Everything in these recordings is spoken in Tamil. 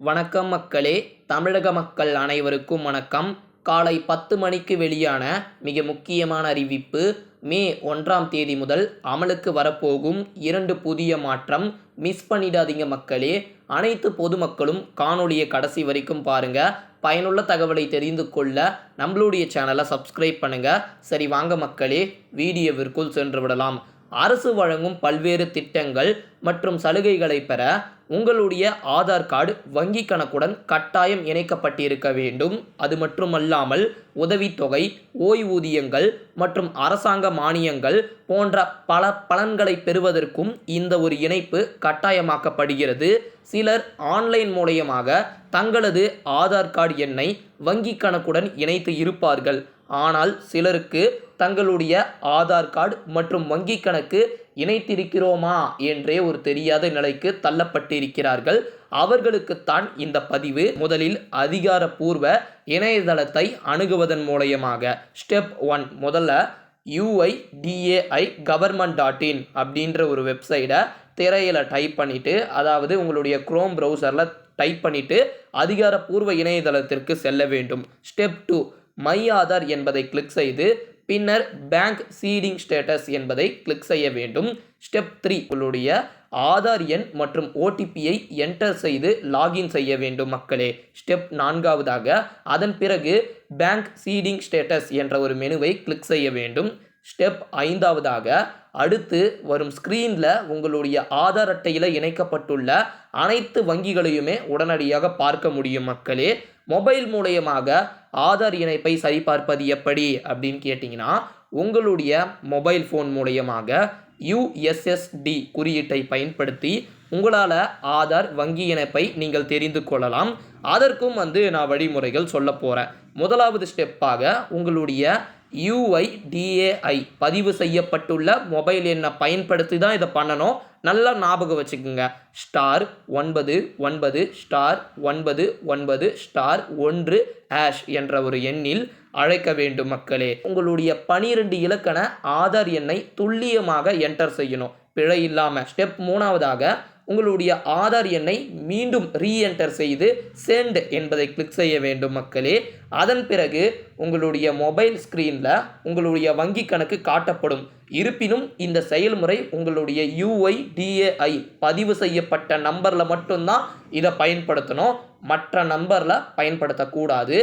வணக்கம் மக்களே. தமிழக மக்கள் அனைவருக்கும் வணக்கம். காலை பத்து மணிக்கு வெளியான மிக முக்கியமான அறிவிப்பு மே ஒன்றாம் தேதி முதல் அமலுக்கு வரப்போகும் இரண்டு புதிய மாற்றம். மிஸ் பண்ணிடாதீங்க மக்களே. அனைத்து பொதுமக்களும் காணொலியை கடைசி வரைக்கும் பாருங்க. பயனுள்ள தகவலை தெரிந்து கொள்ள நம்மளுடைய சேனலை சப்ஸ்கிரைப் பண்ணுங்க. சரி வாங்க மக்களே. வீடியோவிற்குள் சென்று விடலாம். அரசு வழங்கும் பல்வேறு திட்டங்கள் மற்றும் சலுகைகளை பெற உங்களுடைய ஆதார் கார்டு வங்கி கணக்குடன் கட்டாயம் இணைக்கப்பட்டிருக்க வேண்டும். அது மட்டுமல்லாமல் உதவித்தொகை ஓய்வூதியங்கள் மற்றும் அரசாங்க மானியங்கள் போன்ற பல பலன்களை பெறுவதற்கும் இந்த ஒரு இணைப்பு கட்டாயமாக்கப்படுகிறது. சிலர் ஆன்லைன் மூலயமாக தங்களது ஆதார் கார்டு எண்ணை வங்கி கணக்குடன் இணைத்து இருப்பார்கள். ஆனால் சிலருக்கு தங்களுடைய ஆதார் கார்டு மற்றும் வங்கி கணக்கு இணைத்திருக்கிறோமா என்றே ஒரு தெரியாத நிலைக்கு தள்ளப்பட்டிருக்கிறார்கள். அவர்களுக்குத்தான் இந்த பதிவு முதலில் அதிகாரப்பூர்வ இணையதளத்தை அணுகுவதன் மூலயமாக. ஸ்டெப் ஒன் முதல்ல யூஐடிஏஐ கவர்மெண்ட் டாட் இன் அப்படின்ற ஒரு வெப்சைட்டை திரையில் டைப் பண்ணிவிட்டு அதாவது உங்களுடைய குரோம் ப்ரௌசரில் டைப் பண்ணிவிட்டு அதிகாரப்பூர்வ இணையதளத்திற்கு செல்ல வேண்டும். ஸ்டெப் டூ மை ஆதார் என்பதை கிளிக் செய்து பின்னர் பேங்க் சீடிங் ஸ்டேட்டஸ் என்பதை கிளிக் செய்ய வேண்டும். ஸ்டெப் த்ரீ உங்களுடைய ஆதார் எண் மற்றும் ஓடிபியை என்டர் செய்து லாகின் செய்ய வேண்டும் மக்களே. ஸ்டெப் நான்காவதாக அதன் பிறகு பேங்க் சீடிங் ஸ்டேட்டஸ் என்ற ஒரு மெனுவை கிளிக் செய்ய வேண்டும். ஸ்டெப் ஐந்தாவதாக அடுத்து வரும் ஸ்க்ரீனில் உங்களுடைய ஆதார் அட்டையில் இணைக்கப்பட்டுள்ள அனைத்து வங்கிகளையுமே உடனடியாக பார்க்க முடியும் மக்களே. மொபைல் மூலயமாக ஆதார் இணைப்பை சரிபார்ப்பது எப்படி அப்படின்னு கேட்டிங்கன்னா உங்களுடைய மொபைல் ஃபோன் மூலயமாக யுஎஸ்எஸ்டி குறியீட்டை பயன்படுத்தி உங்களால் ஆதார் வங்கி இணைப்பை நீங்கள் தெரிந்து கொள்ளலாம். அதற்கும் வந்து நான் வழிமுறைகள் சொல்ல போகிறேன் முதலாவது ஸ்டெப்பாக உங்களுடைய யூஐடிஏஐ பதிவு செய்யப்பட்டுள்ள மொபைல் எண்ணை பயன்படுத்தி தான் இதை பண்ணணும். நல்லா ஞாபகம் வச்சுக்கோங்க. ஸ்டார் ஒன்பது ஒன்பது ஸ்டார் ஒன்பது ஒன்பது ஸ்டார் ஒன்று ஆஷ் என்ற ஒரு எண்ணில் அழைக்க வேண்டும் மக்களே. உங்களுடைய பனிரெண்டு இலக்கண ஆதார் எண்ணை துல்லியமாக என்டர் செய்யணும். பிழை இல்லாமல் ஸ்டெப் மூணாவதாக உங்களுடைய ஆதார் எண்ணை மீண்டும் ரீஎன்டர் செய்து சென்ட் என்பதை கிளிக் செய்ய வேண்டும் மக்களே. அதன் பிறகு உங்களுடைய மொபைல் ஸ்க்ரீனில் உங்களுடைய வங்கி கணக்கு காட்டப்படும். இருப்பினும் இந்த செயல்முறை உங்களுடைய யூஐடிஏஐ பதிவு செய்யப்பட்ட நம்பரில் மட்டும்தான் இதை பயன்படுத்தணும். மற்ற நம்பரில் பயன்படுத்தக்கூடாது.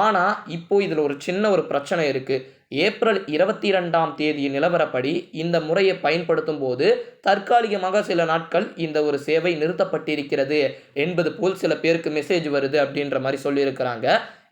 ஆனால் இப்போது இதில் ஒரு சின்ன ஒரு பிரச்சனை இருக்குது ஏப்ரல் இருபத்தி ரெண்டாம் தேதி நிலவரப்படி இந்த முறையை பயன்படுத்தும் போது தற்காலிகமாக சில நாட்கள் இந்த ஒரு சேவை நிறுத்தப்பட்டிருக்கிறது என்பது போல் சில பேருக்கு மெசேஜ் வருது அப்படின்ற மாதிரி சொல்லியிருக்கிறாங்க.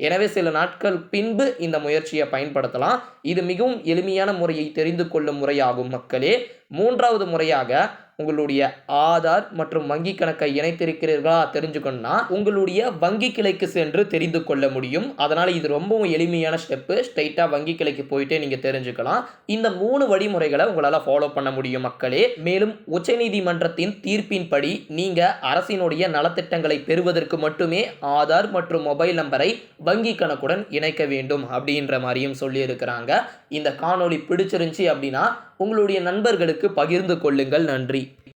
எனவே சில நாட்கள் பின்பு இந்த முயற்சியை பயன்படுத்தலாம். இது மிகவும் எளிமையான முறையை தெரிந்து கொள்ளும் முறையாகும் மக்களே. மூன்றாவது முறையாக உங்களுடைய ஆதார் மற்றும் வங்கி கணக்கை இணைத்திருக்கிறீர்களா தெரிஞ்சுக்கணும்னா உங்களுடைய வங்கி கிளைக்கு சென்று தெரிந்து கொள்ள முடியும். அதனால் இது ரொம்பவும் எளிமையான ஸ்டெப்பு ஸ்ட்ரைட்டாக வங்கி கிளைக்கு போயிட்டு நீங்கள் தெரிஞ்சுக்கலாம். இந்த மூணு வழிமுறைகளை உங்களால் ஃபாலோ பண்ண முடியும் மக்களே. மேலும் உச்சநீதிமன்றத்தின் தீர்ப்பின்படி நீங்கள் அரசினுடைய நலத்திட்டங்களை பெறுவதற்கு மட்டுமே ஆதார் மற்றும் மொபைல் நம்பரை வங்கி கணக்குடன் இணைக்க வேண்டும் அப்படின்ற மாதிரியும் சொல்லியிருக்கிறாங்க. இந்த காணொளி பிடிச்சிருந்துச்சி அப்படின்னா உங்களுடைய நண்பர்களுக்கு பகிர்ந்து கொள்ளுங்கள். நன்றி.